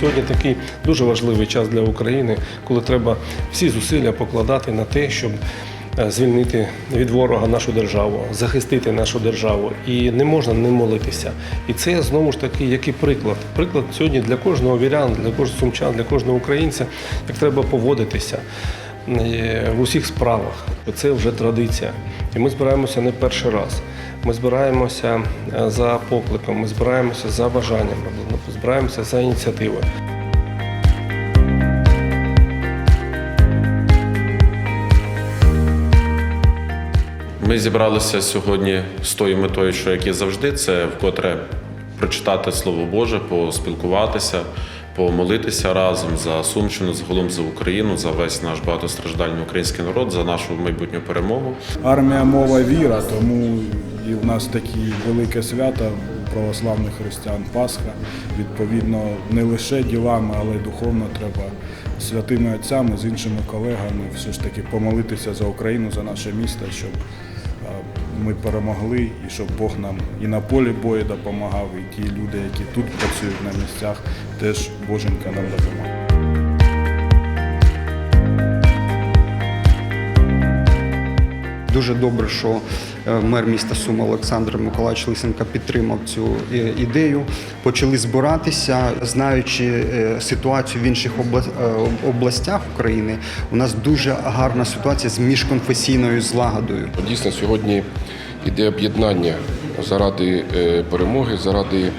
сьогодні такий дуже важливий час для України, коли треба всі зусилля покладати на те, щоб е, звільнити від ворога нашу державу, захистити нашу державу. І не можна не молитися. І це знову ж таки який приклад. Приклад сьогодні для кожного вірян, для кожного сумчан, для кожного українця, як треба поводитися в усіх справах. Це вже традиція. І ми збираємося не перший раз. Ми збираємося е, за покликом, ми збираємося за бажанням, ми збираємося за ініціативою. Ми зібралися сьогодні з тою метою, що як і завжди, це вкотре прочитати Слово Боже, поспілкуватися, помолитися разом за Сумщину, загалом за Україну, за весь наш багатостраждальний український народ, за нашу майбутню перемогу. Армія мова віра, тому і в нас такі велике свято православних християн Пасха. Відповідно, не лише ділами, але й духовно треба святими отцями з іншими колегами все ж таки помолитися за Україну, за наше місто, щоб ми перемогли і щоб Бог нам і на полі бою допомагав, і ті люди, які тут працюють на місцях, теж Боженька нам допомагає. Дуже добре, що е, мер міста Суми Олександр Миколаївич Лисенко підтримав цю е, ідею. Почали збиратися, знаючи е, ситуацію в інших областях України. У нас дуже гарна ситуація з міжконфесійною злагодою. Дійсно, сьогодні йде об'єднання заради перемоги, заради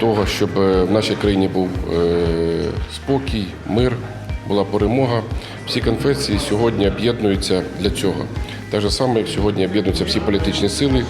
того, щоб в нашій країні був спокій, мир, була перемога. Всі конфесії сьогодні об'єднуються для цього. Так же саме, як сьогодні об'єднуються всі політичні сили.